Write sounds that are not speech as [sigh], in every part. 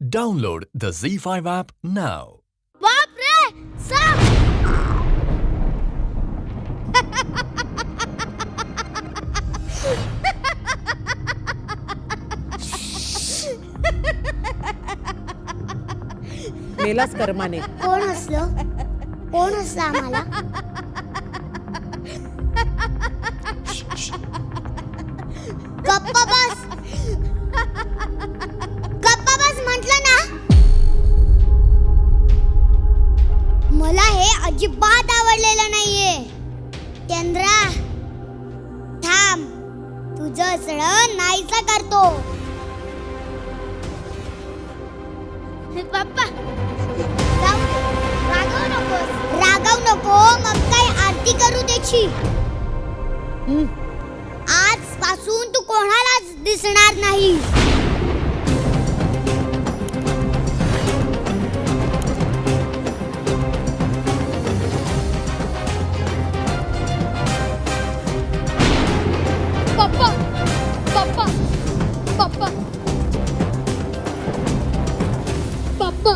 Download the Z5 app now. बाप रे साप मेलाच कर्माने कोण हसलं कोण हसलं आम्हाला असळं नाहीसा करतो. बाप्पा. रागवू रागवू नको. मग काय आरती करू त्याची? आजपासून तू कोणालाच दिसणार नाही. पप्पा. पप्पा.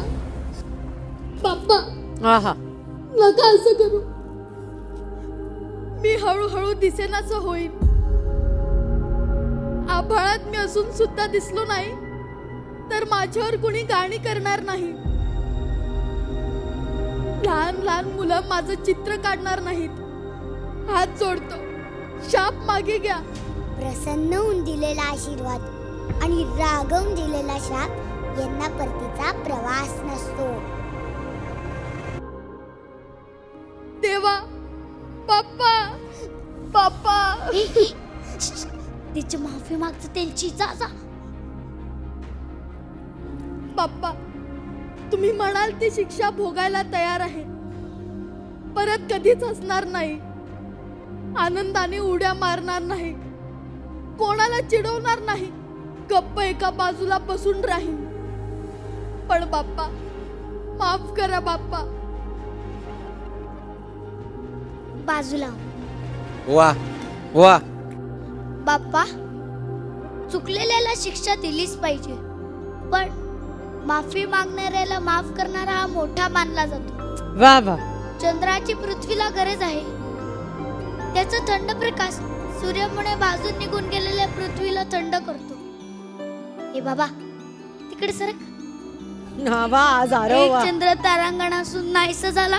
पप्पा. आहा. नका असं करू. मी हळूहळू दिसेनाचं होईल आभाळात मी असून सुद्धा दिसलो नाही तर माझ्यावर कुणी गाणी करणार नाही. लहान लहान मुलं माझं चित्र काढणार नाहीत. हात जोडतो. शाप मागे घ्या. प्रसन्न होऊन दिलेला आशीर्वाद. आणि रागवून दिलेला शाप यांना परतीचा प्रवास नसतो. देवा पप्पा पप्पा. तिची माफी मागचं त्यांची जा जा पप्पा तुम्ही म्हणाल ती शिक्षा भोगायला तयार आहे. परत कधीच असणार नाही. आनंदाने उड्या मारणार नाही. कोणाला चिडवणार नाही. गप्प एका बाजूला बसून राहीन. पण बाप्पा माफ करा बाप्पा. बाजूला. वा वा. बाप्पा चुकलेल्याला शिक्षा दिलीच पाहिजे. पण माफी मागणाऱ्याला माफ करणारा हा मोठा मानला जातो. वा वा. चंद्राची पृथ्वीला गरज आहे. त्याचा थंड प्रकाश सूर्यामुळे भाजून निघून गेलेल्या पृथ्वीला थंड करतो. हे बाबा तिकडे सरक. नावा आज एक आरव चंद्र तारांगणासून नाहीसा झाला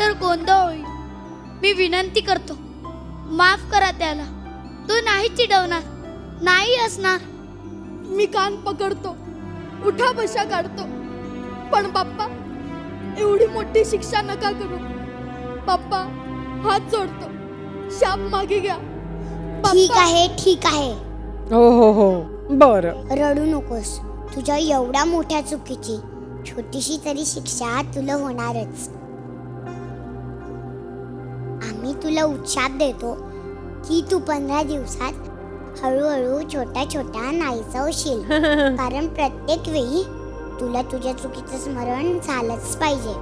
तर गोंधळ होईल? मी विनंती करतो माफ करा त्याला. तो नाही चिडवणार नाही असणार मी कान पकडतो उठा बशा काढतो. पण बाप्पा एवढी मोठी शिक्षा नका करू. बाप्पा हात जोडतो शाप मागे घ्या. ठीक आहे ठीक आहे. हो हो हो. बर. रडू नकोस. तुझ्या एवढ्या मोठ्या चुकीची. छोटीशी तरी शिक्षा तुला होणारच. आम्ही तुला उत्साह देतो की तू पंधरा दिवसात हळूहळू छोट्या छोट्या नाहीसा होशील. [laughs] कारण प्रत्येक वेळी तुला तुझ्या चुकीचं स्मरण झालंच पाहिजे.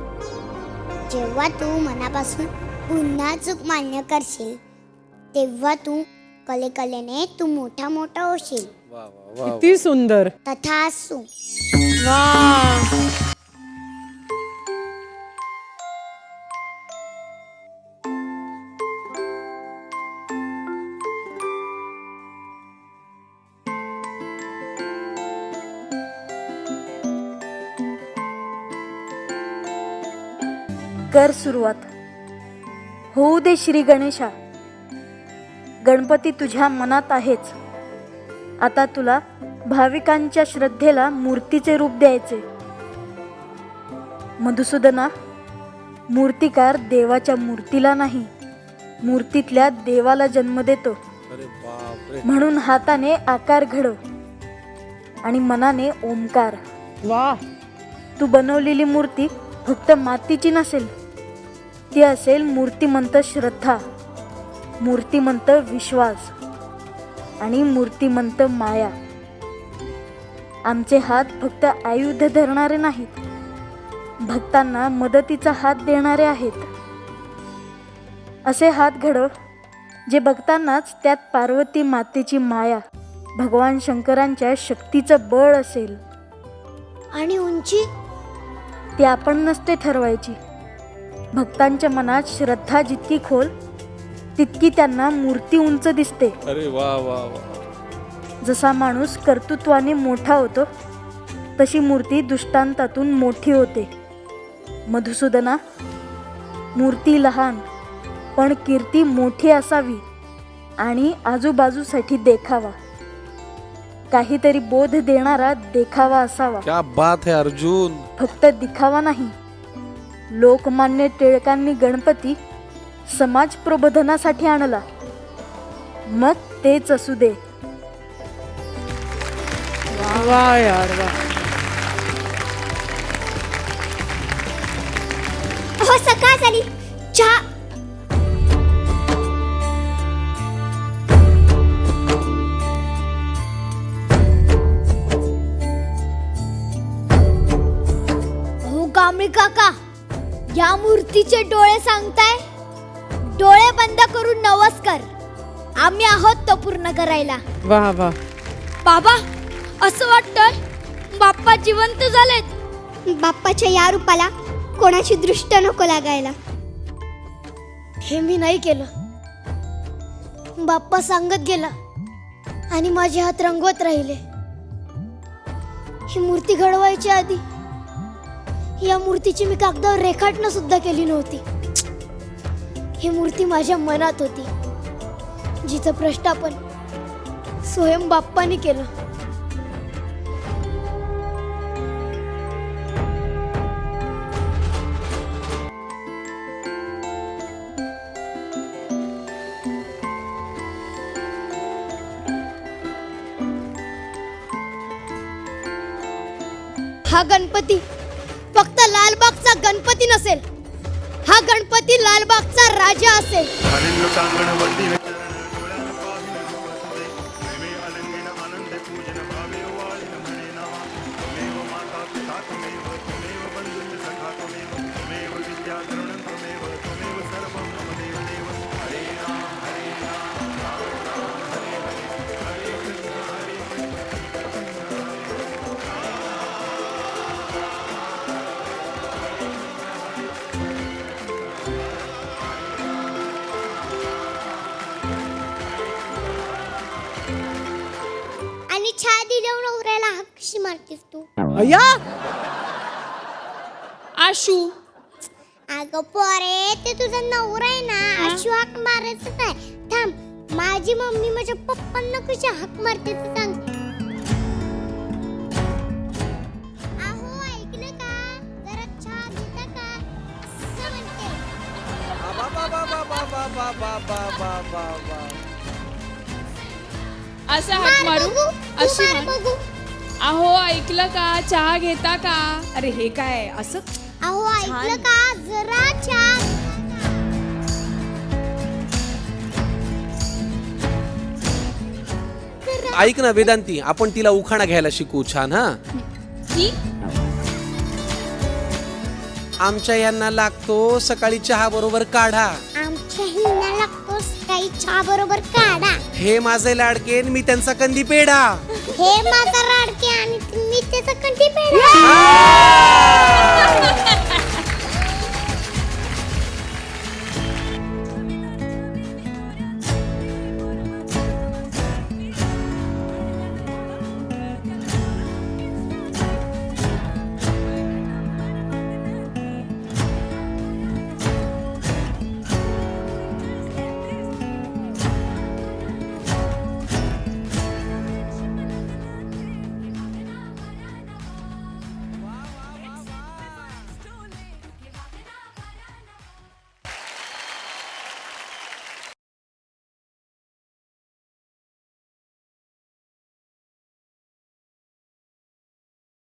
जेव्हा तू मनापासून पुन्हा चूक मान्य करशील तेव्हा तू कलेकलेने तू मोठा मोठा होशील. किती सुंदर. वा. कर सुरुवात. होऊ दे श्री गणेशा. गणपती तुझ्या मनात आहेच. आता तुला भाविकांच्या श्रद्धेला मूर्तीचे रूप द्यायचे. मधुसूदना मूर्तिकार देवाच्या मूर्तीला नाही मूर्तीतल्या देवाला जन्म देतो. म्हणून हाताने आकार घडव आणि मनाने ओंकार. वा. तू बनवलेली मूर्ती फक्त मातीची नसेल ती असेल मूर्तिमंत श्रद्धा मूर्तिमंत विश्वास. आणि मूर्तिमंत माया. आमचे हात फक्त आयुध धरणारे नाहीत. भक्तांना मदतीचा हात देणारे आहेत. असे हात घडव जे बघतानाच त्यात पार्वती मातेची माया भगवान शंकरांच्या शक्तीचं बळ असेल. आणि उंची? ते आपण नसते ठरवायची. भक्तांच्या मनात श्रद्धा जितकी खोल तितकी त्यांना मूर्ती उंच दिसते. अरे वा वा वा. जसा माणूस कर्तृत्वाने मोठा होतो तशी मूर्ती दृष्टांतातून मोठी होते. मधुसूदना मूर्ती लहान पण कीर्ती मोठी असावी आणि आजूबाजूसाठी देखावा. काहीतरी बोध देणारा देखावा असावा. क्या बात है अर्जुन. फक्त दिखावा नाही. लोकमान्य टिळकांनी गणपती समाज प्रबोधनासाठी आणला. मग तेच असू दे. वा यार वा. हो सकाळ झाली. चहा. हो कांबळे काका या मूर्तीचे डोळे सांगताय? डोळे बंद करून नमस्कार आम्ही आहोत तो पूर्ण करायला वा वा. बाबा असं वाटतंय बाप्पा जिवंत झालेत. बाप्पाच्या या रूपाला कोणाची दृष्ट नको लागायला. हे मी नाही केलं. बाप्पा सांगत गेला आणि माझे हात रंगवत राहिले. ही मूर्ती घडवायच्या आधी या मूर्तीची मी कागदावर रेखाटणं सुद्धा केली नव्हती. ही मूर्ती माझ्या मनात होती. जिचं प्रष्टापन स्वयं बाप्पाने केलं. हा गणपती फक्त लालबागचा गणपती नसेल. हा गणपती लालबागचा राजा असेल. अय्या आशू अगं पोरे ते तुझा नवरा आहे ना अशी हाक मारायचं काय थांब माझी मम्मी माझ्या पप्पांना कशी हाक मारते ते सांग अहो ऐकलं का असं म्हणते हात मारू अशी अहो ऐकलं का? चहा घेता का? अरे हे काय? असं? अहो ऐकलं का? जरा चहा ऐक ना वेदांती. आपण तिला उखाणा घ्यायला शिकू. छान हा? की? आमच्या यांना लागतो सकाळी चहा बरोबर काढा. आमच्या हिना लागतो काही चहा बरोबर काढा. हे माझे लाडकेन मी त्यांचा कंदी पेढा. हे माझा राडके आणि मी त्याचा कंठी पेढा